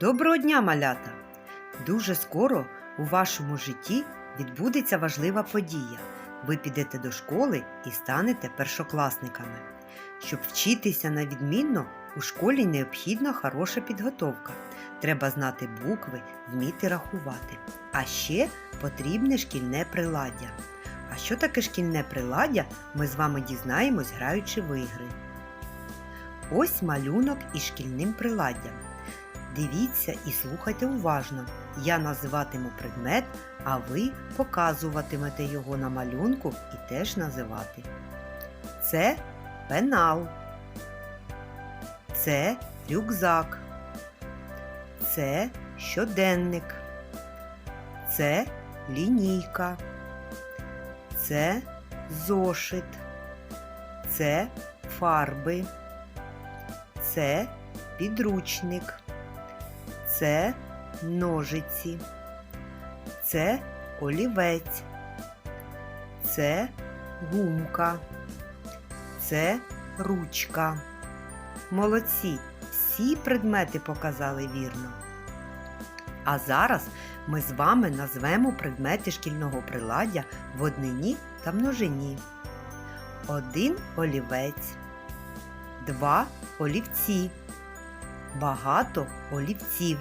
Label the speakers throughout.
Speaker 1: Доброго дня, малята! Дуже скоро у вашому житті відбудеться важлива подія. Ви підете до школи і станете першокласниками. Щоб вчитися на відмінно, у школі необхідна хороша підготовка. Треба знати букви, вміти рахувати. А ще потрібне шкільне приладдя. А що таке шкільне приладдя, ми з вами дізнаємось, граючи в ігри. Ось малюнок із шкільним приладдям. Дивіться і слухайте уважно. Я називатиму предмет, а ви показуватимете його на малюнку і теж називати. Це пенал. Це рюкзак. Це щоденник. Це лінійка. Це зошит. Це фарби. Це підручник. Це ножиці. Це олівець. Це гумка. Це ручка. Молодці! Всі предмети показали вірно. А зараз ми з вами назвемо предмети шкільного приладдя в однині та множині. Один олівець. Два олівці. Багато олівців.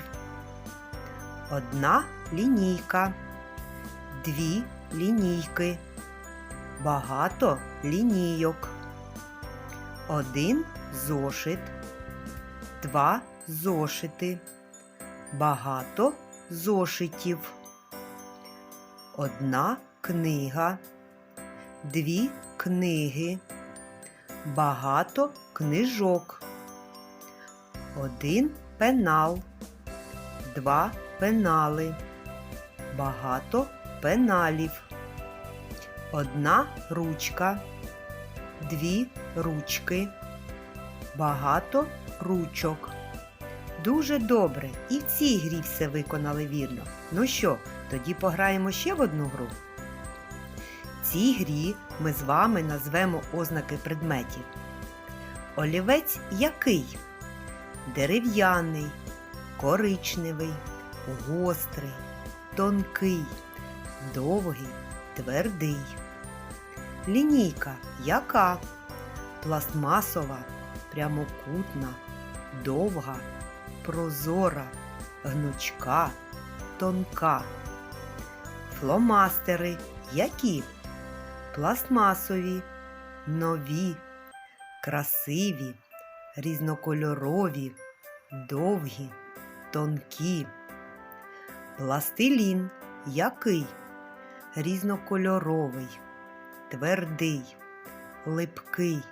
Speaker 1: Одна лінійка. Дві лінійки. Багато лінійок. Один зошит. Два зошити. Багато зошитів. Одна книга. Дві книги. Багато книжок. Один пенал. Два пенали. Багато пеналів. Одна ручка. Дві ручки. Багато ручок. Дуже добре. І в цій грі все виконали вірно. Ну що, тоді пограємо ще в одну гру. В цій грі ми з вами назвемо ознаки предметів. Олівець який? Дерев'яний, коричневий, гострий, тонкий, довгий, твердий. Лінійка яка? Пластмасова, прямокутна, довга, прозора, гнучка, тонка. Фломастери які? Пластмасові, нові, красиві, різнокольорові, довгі, тонкі. Пластилін який? Різнокольоровий, твердий, липкий,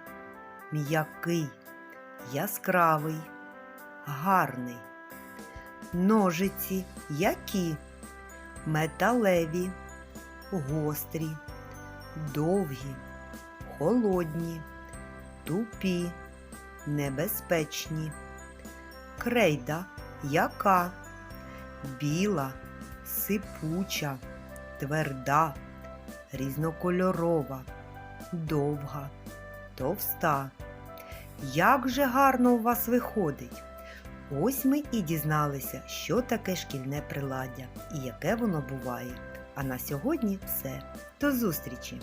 Speaker 1: м'який, яскравий, гарний. Ножиці які? Металеві, гострі, довгі, холодні, тупі, небезпечні. Крейда яка? Біла, сипуча, тверда, різнокольорова, довга, товста. Як же гарно у вас виходить! Ось ми і дізналися, що таке шкільне приладдя і яке воно буває. А на сьогодні все. До зустрічі!